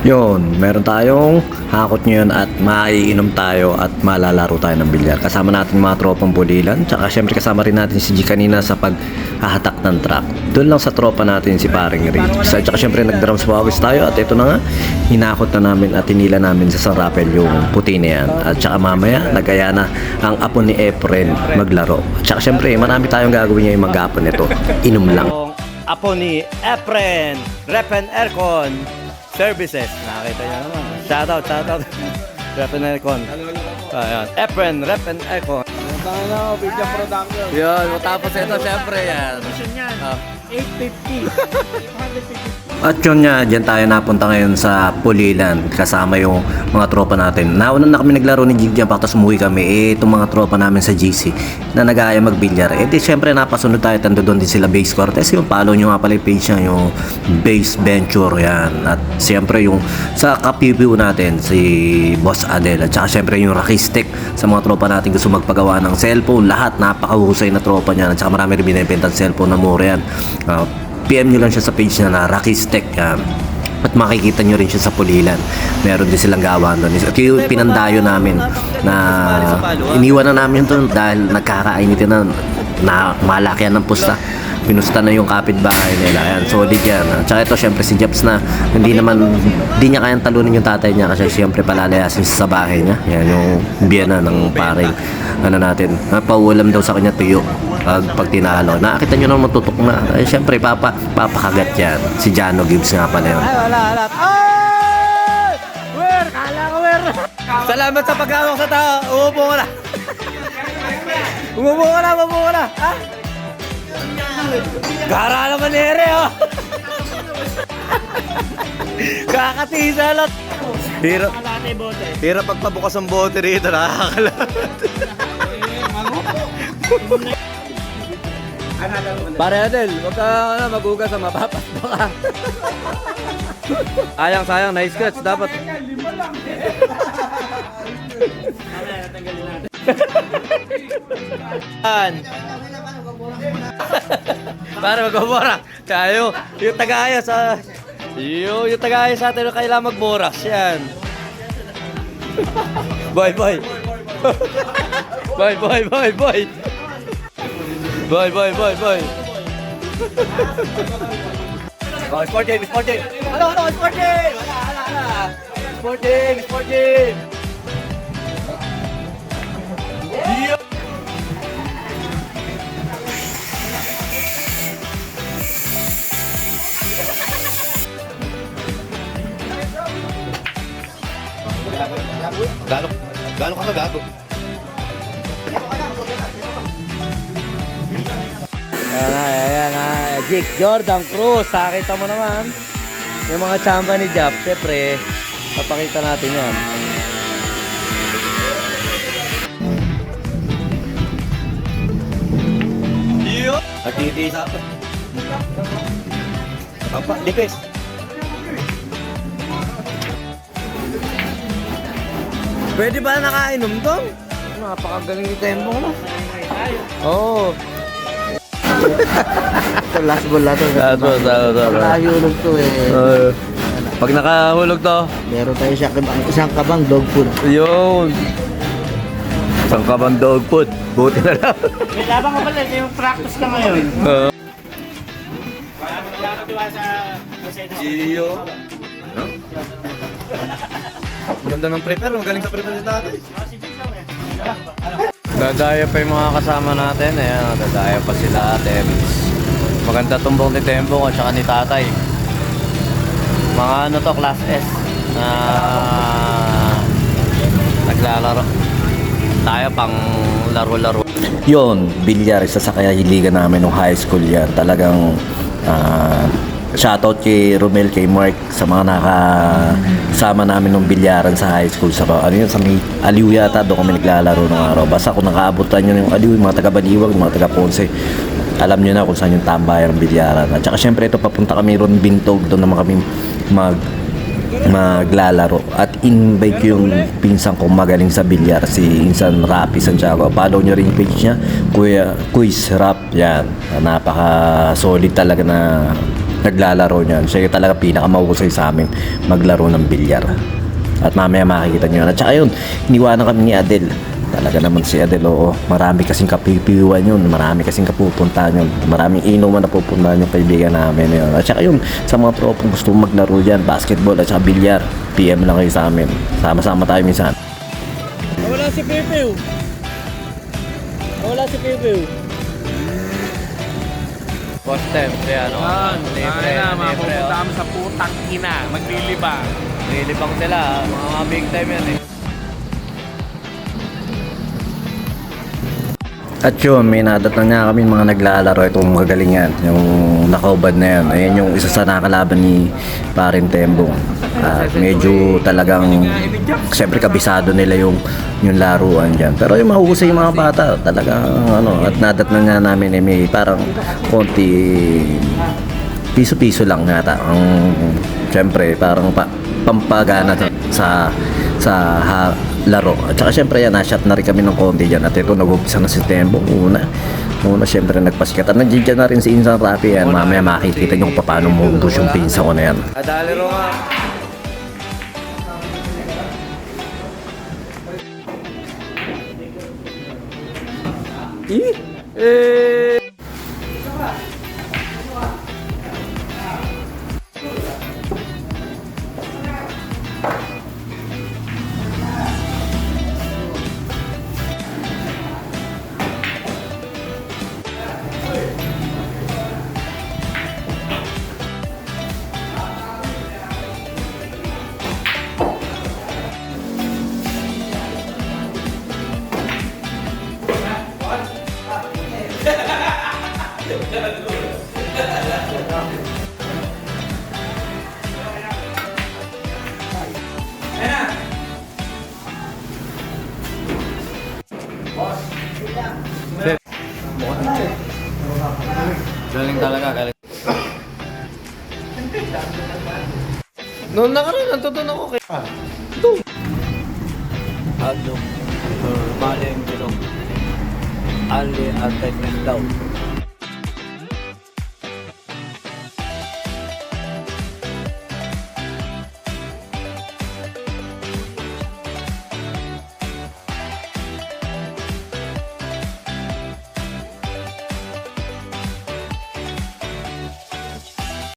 Yun, meron tayong hakot ngayon at maiinom tayo at malalaro tayo ng bilyar. Kasama natin mga tropang bulilan. Tsaka syempre kasama rin natin si G kanina sa paghahatak ng track. Doon lang sa tropa natin si paring Rich. Sa- Tsaka syempre nag-drums pawis tayo at ito na nga, hinakot na namin at tinila namin sa San Rafael yung puti na yan. At tsaka mamaya, nagaya na ang apo ni Efren maglaro. Tsaka syempre, marami tayong gagawin ngayong maghapon nito. Inom lang. Apo ni Efren, Repen Aircon Services. Nakakita niyo naman. Shoutout, shoutout. Repen Aircon. Ayan. Efren, Repen Aircon. Ano, video production. Yun, matapos ito, syempre yan. Ah. 850. At yun nga, dyan tayo napunta ngayon sa Pulilan kasama yung mga tropa natin. Nauna na kami naglaro ni Jig dyan, tapos umuwi kami. Eh, itong mga tropa namin sa GC na nag-aaya magbilyar. Eh, di syempre napasunod tayo, tando doon din sila Base Cortez. Yung follow nyo nga pala yung page niya, yung Base Venture yan. At syempre yung sa kapipiw natin, si Boss Adel. At syempre yung Rakistic sa mga tropa natin gusto magpagawa ng cellphone. Lahat, napakahusay na tropa niya. At saka marami rin binibenta cellphone na mura yan. Ah, PM nyo lang siya sa page na na Rocky's Tech. yan. at makikita nyo rin siya sa Pulilan. Meron din silang gawa doon. At yung pinandayo namin na iniwan na namin doon dahil nagkakainit na na malaki yan ng pusta. Pinusta na yung kapitbahay nila. Ayan, solid yan. At saka ito, syempre si Jeps na hindi naman, hindi niya kayang talunin yung tatay niya kasi syempre palalayasin sa bahay niya. Yan yung biyana ng paring ano natin. Napaulam daw sa kanya tuyo pag, pag tinalo. Nakakita nyo naman tutok na. Eh, syempre, papa, papakagat yan. Si Jano Gibbs nga pala yun. Ay, wala, wala. Ay! Wer! Kala ko, wer! Salamat sa pagkawak sa tao. Umupo ka na. Umupo ka na, umupo ka na. Ha? Gara naman ere, oh. Kakatisa lot. Hirap. Hirap pagpabukas ang bote rito, nakakalat. Pare Adel, wag ka na magugas sa mapapas ka. Ayang sayang, nice catch. Dapat. Yan. Para magbabora. Tayo, yung tagaya sa... Yung, yung tagaya sa atin, kailangan magboras. Yan. Bye, bye. bye, bye, bye, bye. Bye, bye, bye, bye. Oh, sport game, sport game. Ano, ano, sport game. Wala, wala, wala. Sport game, sport game. Yo! Galo, galo ka gago. Jake Jordan Cruz, nakita mo naman. Yung mga chamba ni Jap, syempre, papakita natin yan. Yo! Nagtitisa pa. Papa, lipis. Pwede ba nakainom to? Napakagaling ni Tempo no? Oo. Oh. Ito, last ball na to. Last ball, last ball. Nakahulog to eh. Uh, pag nakahulog to, Meron tayo isang, isang kabang dog food. yun. Isang kabang dog food. Buti na lang. May labang ko pala, yung practice ka ngayon. Uh, sa Mercedes. iyo. Ganda ng prepare. Magaling sa prepare si tatay. Dadaya pa yung mga kasama natin. Ayan, dadaya pa sila ate. Maganda tumbong ni Tembo at saka ni tatay. Mga ano to, class S. Na naglalaro. Tayo pang laro-laro. Yun, bilyar, isa sa kaya hiligan namin nung high school yan. Talagang ah, shoutout kay Romel, kay Mark, sa mga nakasama namin nung bilyaran sa high school. Sa, ano yun, sa may Aliw yata, doon kami naglalaro ng araw. Basta kung nakaabutan nyo yung Aliw, yung mga taga-Baliwag, mga taga-Ponce, alam nyo na kung saan yung tambayan ng bilyaran. At saka syempre ito, papunta kami ron Bintog, doon naman kami mag maglalaro at invite ko yung pinsan kong magaling sa bilyar si Insan Rapi Santiago follow nyo rin page niya Kuya Quiz Rap yan napaka solid talaga na naglalaro niyan. Siya yung talaga pinakamahusay sa amin maglaro ng bilyar. At mamaya makikita niyo. At saka yun, iniwanan kami ni Adel. Talaga naman si Adel, oo. Marami kasing kapipiwan yun. Marami kasing kapupuntahan yun. Maraming inuman na pupuntahan yung kaibigan namin yun. At saka yun, sa mga tropang gusto maglaro dyan, basketball at saka bilyar, PM lang kayo sa amin. Sama-sama tayo minsan. Wala si Pepew. Wala si Pepew. First time, kaya ano, libre, libre, oh. kami sa putang ina. Maglilibang. Nilibang sila, mga big time yan eh. At yun, may nadatnan niya kami mga naglalaro itong magalingan, yung nakaubad na yan. Ayan yung isa sa nakalaban ni Parin Tembong. At medyo talagang, siyempre kabisado nila yung yung laruan dyan. Pero yung mahusay yung mga bata, talagang ano, at nadatnan nga namin eh, may parang konti piso-piso lang yata. Ang, siyempre, parang pa, pampagana sa sa ha, laro. At saka syempre yan, na-shot na rin kami ng konti dyan. At ito, nag-umpisa na si Tembo. Una, una syempre nagpasikat. At nandiyan na rin si Insan Rapi yan. Mamaya makikita nyo kung paano mundus yung pinsa ko na yan. Adali ro nga. Galing Noon nakaraan, natutunan ako kay... Ito. Aldo. Or Maling Bilong. Ali at daw.